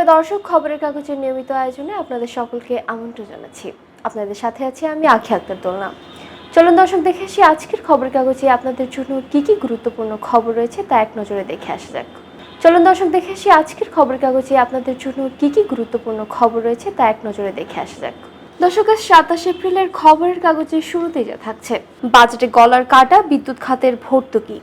সুপ্রিয় দর্শক, খবরের কাগজের নিয়মিত আয়োজনে আপনাদের সকলকে আমন্ত্রণ জানাচ্ছি। আপনাদের সাথে আছি আমি আখি আক্তার দোলনা। চলুন দর্শক, দেখে আসি আজকের খবরের কাগজে আপনাদের জন্য কি কি গুরুত্বপূর্ণ খবর রয়েছে তা এক নজরে দেখে আসা যাক। চলুন দর্শক, দেখে আসি আজকের খবরের কাগজে আপনাদের জন্য কি কি গুরুত্বপূর্ণ খবর রয়েছে তা এক নজরে দেখে আসা যাক। দর্শক সাতাশ এপ্রিলের খবরের কাগজের শুরুতেই যা থাকছে। বাজেটে গলার কাটা, বিদ্যুৎ খাতের ভর্তুকি।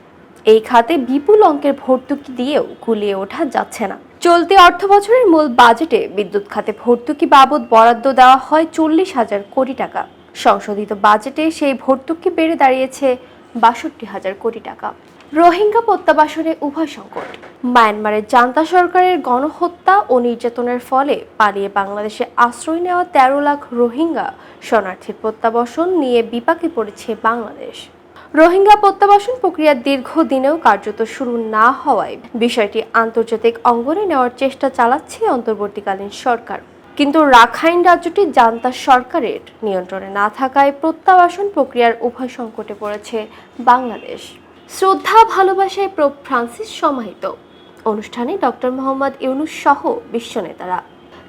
এই খাতে বিপুল অঙ্কের ভর্তুকি দিয়েও গুলিয়ে ওঠা যাচ্ছে না। চলতি অর্থ বছরের মূল বাজেটে বিদ্যুৎ খাতে ভর্তুকি বাবদ বরাদ্দ দেওয়া হয় চল্লিশ হাজার কোটি টাকা। সংশোধিত বাজেটে সেই ভর্তুকি বেড়ে দাঁড়িয়েছে বাষট্টি হাজার কোটি টাকা। রোহিঙ্গা প্রত্যাবাসনে উভয় সংকট। মায়ানমারের জান্তা সরকারের গণহত্যা ও নির্যাতনের ফলে পালিয়ে বাংলাদেশে আশ্রয় নেওয়া তেরো লাখ রোহিঙ্গা শরণার্থীর প্রত্যাবাসন নিয়ে বিপাকে পড়েছে বাংলাদেশ। রোহিঙ্গা প্রত্যাবাসন প্রক্রিয়া দীর্ঘদিনেও কার্যত শুরু না হওয়ায় বিষয়টি আন্তর্জাতিক অঙ্গনে নেওয়ার চেষ্টা চালাচ্ছে অন্তর্বর্তীকালীন সরকার। কিন্তু রাখাইন রাজ্যটি জান্তা সরকারের নিয়ন্ত্রণে না থাকায় প্রত্যাবাসন প্রক্রিয়ার উভয় সংকটে পড়েছে বাংলাদেশ। শ্রদ্ধা, ভালোবাসায় প্রোপ ফ্রান্সিস সমাহিত। অনুষ্ঠানে ডক্টর মোহাম্মদ ইউনুস সহ বিশ্ব নেতারা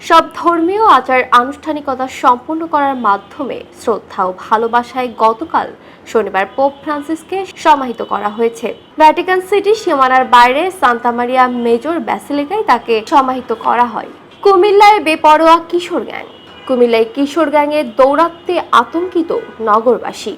সব ধর্মীয় আচার আনুষ্ঠানিকতা সম্পন্ন করার মাধ্যমে শ্রদ্ধা ও ভালোবাসায় গতকাল শনিবার পোপ ফ্রান্সিসকে সমাহিত করা হয়েছে। ভ্যাটিকান সিটি সীমানার বাইরে সান্তামারিয়া মেজর ব্যাসিলিকায় তাকে সমাহিত করা হয়। কুমিল্লায় বেপরোয়া কিশোর গ্যাং। কুমিল্লায় কিশোর গ্যাংয়ের দৌরাত্মে আতঙ্কিত নগরবাসী।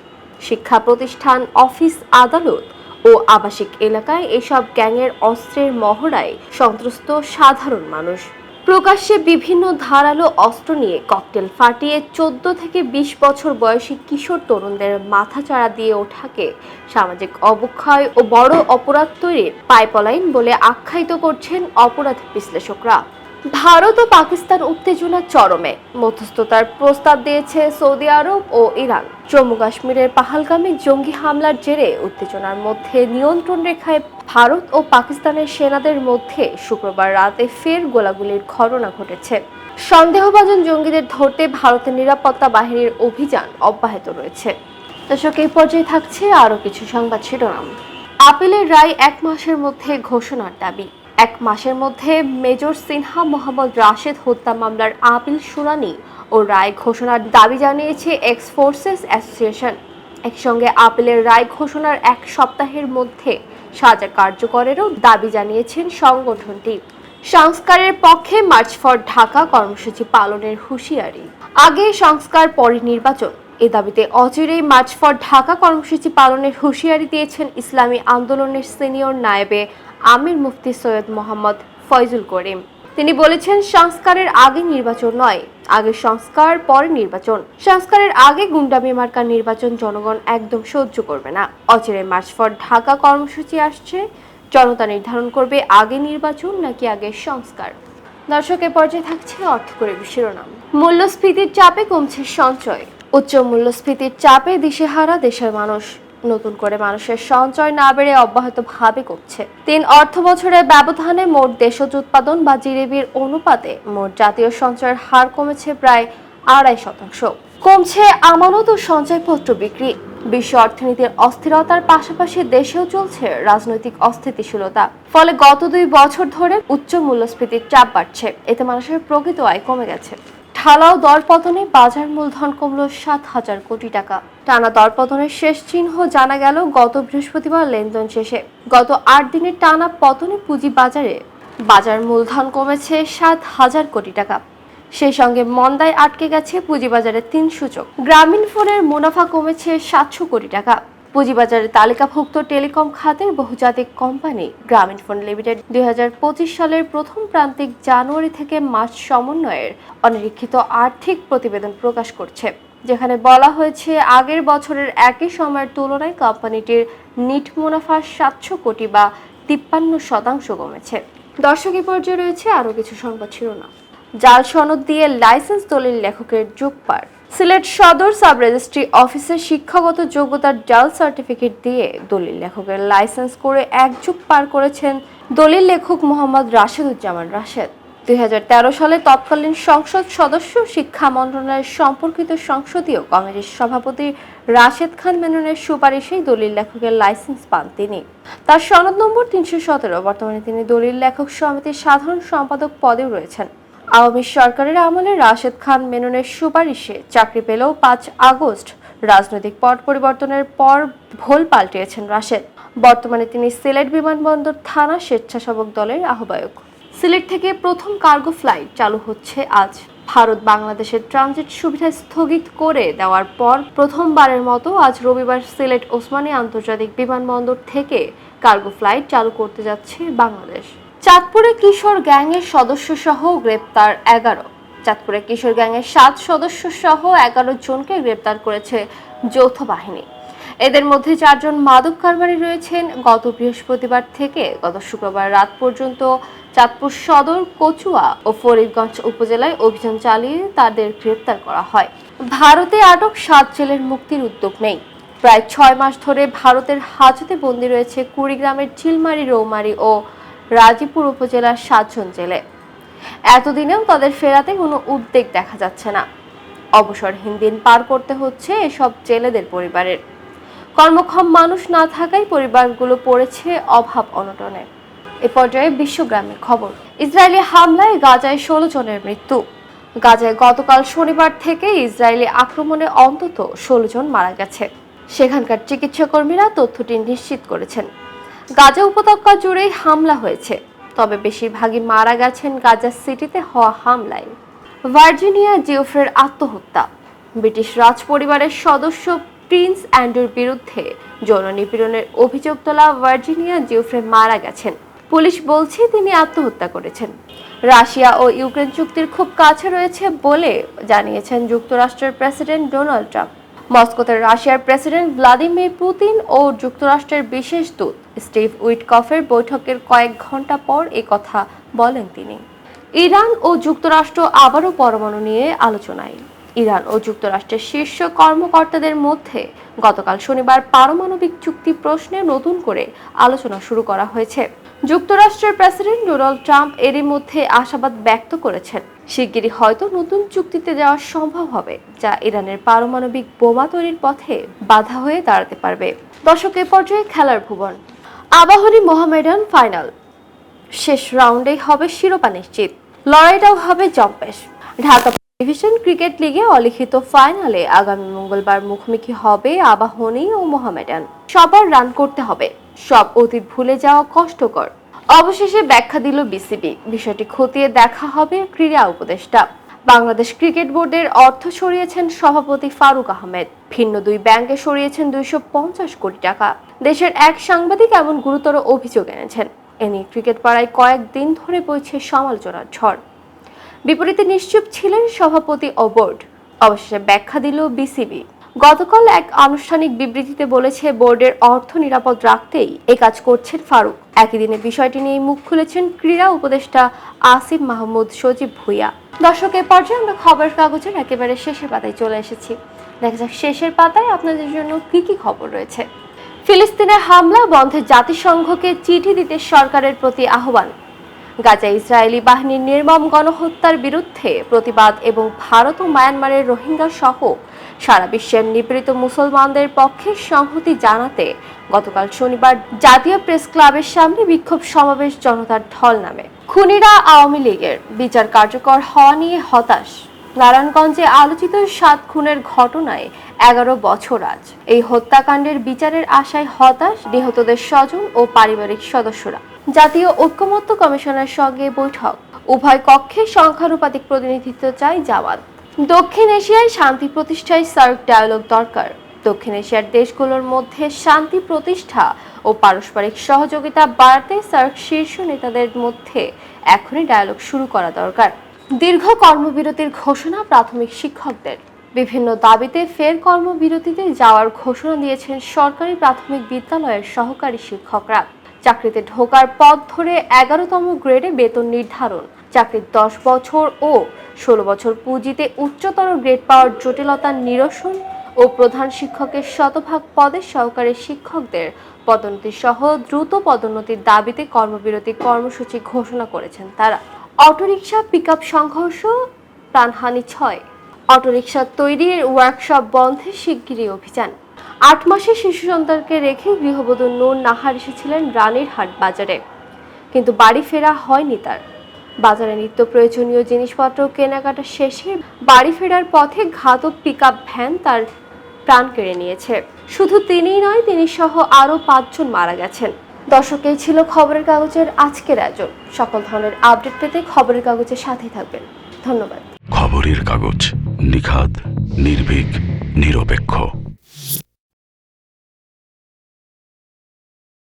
শিক্ষা প্রতিষ্ঠান, অফিস আদালত ও আবাসিক এলাকায় এসব গ্যাংয়ের অস্ত্রের মহড়ায় সন্ত্রস্ত সাধারণ মানুষ। প্রকাশ্যে বিভিন্ন ধারালো অস্ত্র নিয়ে ককটেল ফাটিয়ে চোদ্দ থেকে বিশ বছর বয়সী কিশোর তরুণদের মাথা চাড়া দিয়ে ওঠাকে সামাজিক অবক্ষয় ও বড় অপরাধ তৈরির পাইপলাইন বলে আখ্যায়িত করছেন অপরাধ বিশ্লেষকরা। ভারত ও পাকিস্তান উত্তেজনা চরমে। মধ্যস্থতার প্রস্তাব দিয়েছে সৌদি আরব ও ইরান। জম্মু কাশ্মীরের পাহালগামে জঙ্গি হামলার জেরে উত্তেজনার মধ্যে নিয়ন্ত্রণ রেখায় ভারত ও পাকিস্তানের সেনাদের মধ্যে শুক্রবার রাতে ফের গোলাগুলির ঘটনা ঘটেছে। সন্দেহভাজন জঙ্গিদের ধরতে ভারতের নিরাপত্তা বাহিনীর অভিযান অব্যাহত রয়েছে। দর্শক, এই পর্যায়ে থাকছে আরও কিছু সংবাদ শিরোনাম। আপিলের রায় এক মাসের মধ্যে ঘোষণার দাবি। এক মাসের মধ্যে মেজর সিনহা মোহাম্মদ রাশেদ হত্যা মামলার আপিল শুনানি ও রায় ঘোষণার দাবি জানিয়েছে এক্স ফোর্সেস অ্যাসোসিয়েশন একসঙ্গে আপিলের রায় ঘোষণার এক সপ্তাহের মধ্যে সাজা কার্যকরেরও দাবি জানিয়েছেন সংগঠনটি। সংস্কারের পক্ষে মার্চ ফর ঢাকা কর্মসূচি পালনের হুঁশিয়ারি। আগে সংস্কার, পরে নির্বাচন। এ দাবিতে অচিরেই মার্চ ফর ঢাকা কর্মসূচি পালনের হুঁশিয়ারি দিয়েছেন ইসলামী আন্দোলনের সিনিয়র নায়েবে আমির মুফতি সৈয়দ মোহাম্মদ ফয়জুল করিম। তিনি বলেছেন, সংস্কারের আগে নির্বাচন নয়, আগে সংস্কার, পরে নির্বাচন। সংস্কারের আগে গুন্ডামি মার্কার নির্বাচন জনগণ একদম সহ্য করবে না। অচিরে মার্চ ফর ঢাকা কর্মসূচি আসছে। জনতা নির্ধারণ করবে, আগে নির্বাচন নাকি আগে সংস্কার। দর্শকের পর্যায়ে থাকছে অর্থকরী শিরোনাম। মূল্যস্ফীতির চাপে কমছে সঞ্চয়। উচ্চ মূল্যস্ফীতির চাপে দিশেহারা দেশের মানুষ। নতুন করে মানুষের সঞ্চয় না বেড়ে অব্যাহতভাবে কমছে। তিন অর্থ বছরের ব্যবধানে মোট দেশজ উৎপাদন বা জিডিপির অনুপাতে মোট জাতীয় সঞ্চয়ের হার কমেছে প্রায় আড়াই শতাংশ। কমছে আমানত ও সঞ্চয়পত্র বিক্রি। বিশ্ব অর্থনীতির অস্থিরতার পাশাপাশি দেশেও চলছে রাজনৈতিক অস্থিতিশীলতা। ফলে গত দুই বছর ধরে উচ্চ মূল্যস্ফীতির চাপ বাড়ছে। এতে মানুষের প্রকৃত আয় কমে গেছে। ঢালাও দরপতনে বাজার মূলধন কমল সাত হাজার কোটি টাকা। টানা দরপতনের শেষ চিহ্ন জানা গেল গত বৃহস্পতিবার লেনদেন শেষে। গত আট দিনের টানা পতনে পুঁজি বাজারে বাজার মূলধন কমেছে সাত হাজার কোটি টাকা। সেই সঙ্গে মন্দায় আটকে গেছে পুঁজিবাজারের তিন সূচক গ্রামীণ ফোনের মুনাফা কমেছে সাতশো কোটি টাকা। পুঁজিবাজারে তালিকাভুক্ত টেলিকম খাতের বহুজাতিক কোম্পানি গ্রামীণ ফোন লিমিটেড দুই সালের প্রথম প্রান্তিক জানুয়ারি থেকে মার্চ সমন্বয়ের অনিরীক্ষিত আর্থিক প্রতিবেদন প্রকাশ করছে, যেখানে বলা হয়েছে আগের বছরের একই সময়ের তুলনায় কোম্পানিটির নিট মুনাফা সাতশো কোটি বা তিপ্পান্ন শতাংশ কমেছে। দর্শক, এ পর্যায়ে রয়েছে আরও কিছু সংবাদ শিরোনাম। জাল সনদ দিয়ে লাইসেন্স দলিল লেখকের যোগ পার। সিলেট সদর সাব রেজিস্ট্রি অফিসে শিক্ষাগত যোগ্যতার জাল সার্টিফিকেট দিয়ে দলিল লেখকের লাইসেন্স করে এক যুগ পার করেছেন দলিল লেখক মোহাম্মদ রাশেদুজ্জামান রাশেদ। দু হাজার তেরো সালে তৎকালীন সংসদ সদস্য শিক্ষা মন্ত্রণালয়ের সম্পর্কিত সংসদীয় কমিটির সভাপতি রাশেদ খান মেননের সুপারিশেই দলিল লেখকের লাইসেন্স পান তিনি। তার সনদ নম্বর তিনশো সতেরো। বর্তমানে তিনি দলিল লেখক সমিতির সাধারণ সম্পাদক পদেও রয়েছেন। আওয়ামী সরকারের আমলে রাশেদ খান মেননের সুপারিশে চাকরি পেলেও পাঁচ আগস্ট রাজনৈতিক পট পরিবর্তনের পর ভোল পাল্টিয়েছেন রাশেদ। বর্তমানে তিনি সিলেট বিমানবন্দর থানা স্বেচ্ছাসেবক দলের আহ্বায়ক। সিলেট থেকে প্রথম কার্গো ফ্লাইট চালু হচ্ছে আজ। ভারত বাংলাদেশের ট্রানজিট সুবিধা স্থগিত করে দেওয়ার পর প্রথমবারের মতো আজ রবিবার সিলেট ওসমানী আন্তর্জাতিক বিমানবন্দর থেকে কার্গো ফ্লাইট চালু করতে যাচ্ছে বাংলাদেশ। চাঁদপুরে কিশোর গ্যাংয়ের সদস্য সহ গ্রেপ্তার এগারো। চাঁদপুরে কিশোর গ্যাংয়ের সাত সদস্য সহ এগারো জনকে গ্রেপ্তার করেছে যৌথ বাহিনী। এদের মধ্যে চারজন মাদক কারবারি রয়েছেন। গত বৃহস্পতিবার থেকে গত শুক্রবার রাত পর্যন্ত চাঁদপুর সদর, কচুয়া ও ফরিদগঞ্জ উপজেলায় অভিযান চালিয়ে তাদের গ্রেপ্তার করা হয়। ভারতে আটক সাত জেলের মুক্তির উদ্যোগ নেই। প্রায় ছয় মাস ধরে ভারতের হাজতে বন্দী রয়েছে কুড়িগ্রামের চিলমারি রৌমারি ও রাজীপুর উপজেলার সাতজন জেলে। এতদিনেও তাদের ফেরাতে কোনো উদ্বেগ দেখা যাচ্ছে না। অবসরহীন দিন পার করতে হচ্ছে এসব জেলেদের পরিবারের। কর্মক্ষম মানুষ না থাকায় পরিবারগুলো পড়েছে অভাব অনটনে। এ পর্যায়ে বিশ্বগ্রামের খবর, ইসরায়েলি হামলায় গাজায় ষোলো জনের মৃত্যু। গাজায় গতকাল শনিবার থেকে ইসরায়েলি আক্রমণে অন্তত ষোলো জন মারা গেছে। সেখানকার চিকিৎসা কর্মীরা তথ্যটি নিশ্চিত করেছেন। গাজা উপত্যকা জুড়েই হামলা হয়েছে। তবে বেশিরভাগই মারা গেছেন গাজা সিটিতে হওয়া হামলায়। ভার্জিনিয়া জিওফ্রের আত্মহত্যা। ব্রিটিশ রাজ পরিবারের সদস্য প্রিন্স অ্যান্ড্রুর বিরুদ্ধে যৌন নিপীড়নের অভিযোগ তোলা ভার্জিনিয়া জিওফ্রে মারা গেছেন। পুলিশ বলছে তিনি আত্মহত্যা করেছেন। রাশিয়া ও ইউক্রেন চুক্তির খুব কাছে রয়েছে বলে জানিয়েছেন যুক্তরাষ্ট্রের প্রেসিডেন্ট ডোনাল্ড ট্রাম্প। মস্কোতে রাশিয়ার প্রেসিডেন্ট ভ্লাদিমির পুতিন ও যুক্তরাষ্ট্রের বিশেষ দূত স্টিভ উইটকফের বৈঠকের কয়েক ঘণ্টা পর এ কথা বলেন তিনি। ইরান ও যুক্তরাষ্ট্র আবারও পরমাণু নিয়ে আলোচনায়। ইরান ও যুক্তরাষ্ট্রের শীর্ষ কর্মকর্তাদের মধ্যে গতকাল শনিবার পারমাণবিক চুক্তি প্রশ্নে নতুন করে আলোচনা শুরু করা হয়েছে। যুক্তরাষ্ট্রের প্রেসিডেন্ট ডোনাল্ড ট্রাম্প এরই মধ্যে আশাবাদ ব্যক্ত করেছেন। শিগগিরই হয়তো নতুন চুক্তিতে যাওয়া সম্ভব হবে, যা ইরানের পারমাণবিক বোমা তৈরির পথে বাধা হয়ে দাঁড়াতে পারবে। দর্শক, এ পর্যায়ে খেলার ভুবন। আবাহনী মোহামেডান ফাইনাল। শেষ রাউন্ডেই হবে শিরোপা নিশ্চিত। লড়াইটাও হবে জম্পেশ। ঢাকা ডিভিশন ক্রিকেট লিগে অলিখিত ফাইনালে আগামী মঙ্গলবার মুখোমুখি হবে আবাহনী ও মোহামেডান। সবার রান করতে হবে। সব অতীত ভুলে যাওয়া কষ্টকর। অবশেষে ব্যাখ্যা দিল বিসিবি। বিষয়টি খতিয়ে দেখা হবে ক্রীড়া উপদেষ্টা। বাংলাদেশ ক্রিকেট বোর্ডের অর্থ সরিয়েছেন সভাপতি ফারুক আহমেদ। ভিন্ন দুই ব্যাংকে সরিয়েছেন দুইশো পঞ্চাশ কোটি টাকা। দেশের এক সাংবাদিক এমন গুরুতর অভিযোগ এনেছেন। এ নিয়ে ক্রিকেট পাড়ায় কয়েকদিন ধরে বইছে সমালোচনার ঝড়। বিপরীতে নিশ্চুপ ছিলেন সভাপতি ও বোর্ড। অবশেষে ব্যাখ্যা দিল বিসিবি। গতকাল এক আনুষ্ঠানিক বিবৃতিতে বলেছে, বোর্ডের অর্থ নিরাপদ রাখতেই এ কাজ করছেন ফারুক। একই দিনে বিষয়টি নিয়ে মুখ খুলেছেন ক্রীড়া উপদেষ্টা আসিফ মাহমুদ সজীব ভুইয়া। দর্শকের পর্যায়ে আমরা খবরের কাগজের একেবারে শেষের পাতায় চলে এসেছি। দেখা যাক শেষের পাতায় আপনাদের জন্য কি কি খবর রয়েছে। ফিলিস্তিনের হামলা, বন্ধে জাতিসংঘকে চিঠি দিতে সরকারের প্রতি আহ্বান। গাজা ইসরায়েলি বাহিনীর নির্মম গণহত্যার বিরুদ্ধে প্রতিবাদ এবং ভারত ও মায়ানমারের রোহিঙ্গা সহ সারা বিশ্বের নিপীড়িত মুসলমানদের পক্ষে সংহতি জানাতে গতকাল শনিবার জাতীয় প্রেস ক্লাবের সামনে বিক্ষোভ সমাবেশ জনতার ঢল নামে। খুনিরা আওয়ামী লীগের বিচার কার্যকর হওয়া নিয়ে হতাশ। নারায়ণগঞ্জে আলোচিত সাত খুনের ঘটনায় এগারো বছর আজ। এই হত্যাকাণ্ডের বিচারের আশায় হতাশ নিহতদের স্বজন ও পারিবারিক সদস্যরা। জাতীয় ঐক্যমত্য কমিশনের সঙ্গে বৈঠক। উভয় কক্ষে সংখ্যানুপাতিক প্রতিনিধিত্ব চাই জাওয়াত দক্ষিণ এশিয়ায় শান্তি প্রতিষ্ঠায় সার্ক ডায়ালগ দরকার। দক্ষিণ এশিয়ার দেশগুলোর মধ্যে শান্তি প্রতিষ্ঠা ও পারস্পরিক সহযোগিতা বাড়াতে সার্ক শীর্ষ নেতাদের মধ্যে এখনই ডায়ালগ শুরু করা দরকার। দীর্ঘ কর্মবিরতির ঘোষণা প্রাথমিক শিক্ষকদের। বিভিন্ন দাবিতে ফের কর্মবিরতিতে যাওয়ার ঘোষণা দিয়েছেন সরকারি প্রাথমিক বিদ্যালয়ের সহকারী শিক্ষকরা। চাকরিতে ঢোকার পথ ধরে এগারোতম গ্রেডে বেতন নির্ধারণ, চাকরির দশ বছর ও ষোলো বছর পুঁজিতে উচ্চতর গ্রেড পাওয়ার জটিলতা নিরসন ও প্রধান শিক্ষকের শতভাগ পদের সহকারী শিক্ষকদের পদোন্নতি সহ দ্রুত পদোন্নতির দাবিতে কর্মবিরতি কর্মসূচি ঘোষণা করেছেন তারা। অটোরিকশা পিকআপ সংঘর্ষ, প্রাণহানি ছয়। অটোরিকশা তৈরির ওয়ার্কশপ বন্ধে শিগগিরই অভিযান। আট মাসে শিশু সন্তানকে রেখে গৃহবধূ নূর নাহার এসেছিলেন রানীর হাট বাজারে। কিন্তু বাড়ি ফেরা হয়নি তার। বাজারে নিত্য প্রয়োজনীয় জিনিসপত্র কেনাকাটা শেষে বাড়ি ফেরার পথে ঘাতক পিকআপ ভ্যান তার প্রাণ কেড়ে নিয়েছে। শুধু তিনিই নয়, তিনি সহ আরও পাঁচজন মারা গেছেন। দর্শক এই ছিল খবরের কাগজের আজকের আয়োজন। সকল ধরনের আপডেট পেতে খবরের কাগজের সাথে থাকবেন। ধন্যবাদ। খবরের কাগজ নিখাদ, নির্ভীক, নিরপেক্ষ।